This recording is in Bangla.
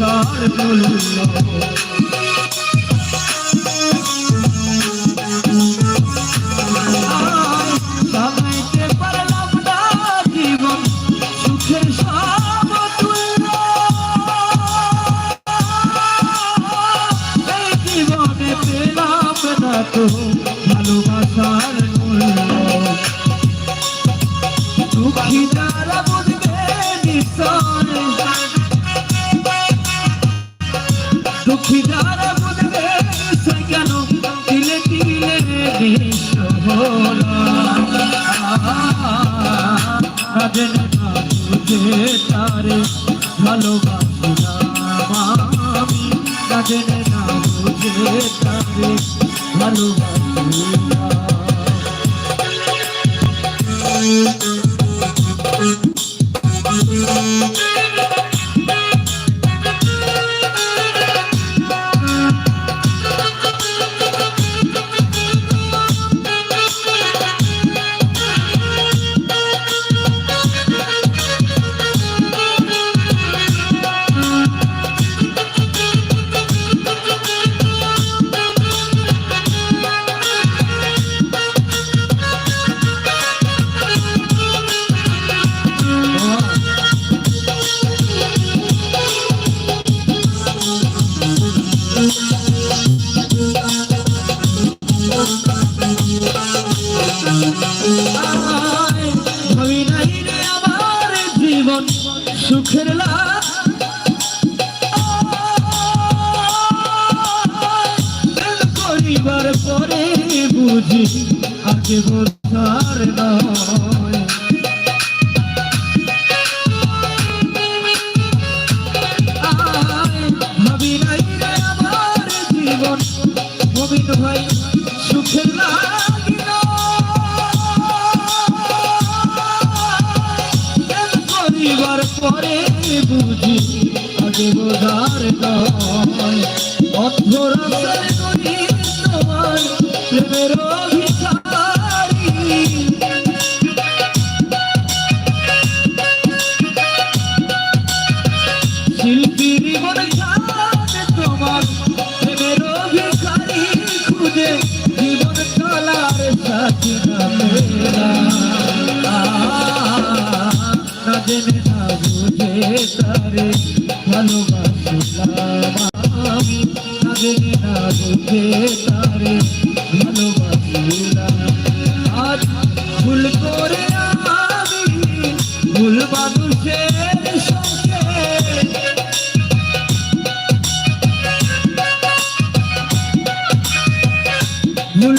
না তো ভালোবাসার মূল্য। দুঃখী যারা বুঝবে নিঃসরে যারা বুঝবে কেন তিলে তিলে না বুঝে তারে ভালোবাসিলাম। আমি রাজেন না বুঝে তারে ভালোবাসিলাম। ভাবি নাই সুখের লাভ করিবার পরে বুঝি আগে বোঝার নয় ভাবি নাই রে আমার জীবন। গোবিন্দ ভাই বুঝি আগে বোঝার নয় অধ্যরাসের নদী তোমার প্রেমের শিল্পীর মন তোমার প্রেমের অভিসারী খুঁজে জীবন চলার সাথী না না বুঝে তারে ভালোবাসিলাম আমি না বুঝে তারে ভালোবাসিলাম আজ ভুল করে আমি ভুল মানুষের ভুল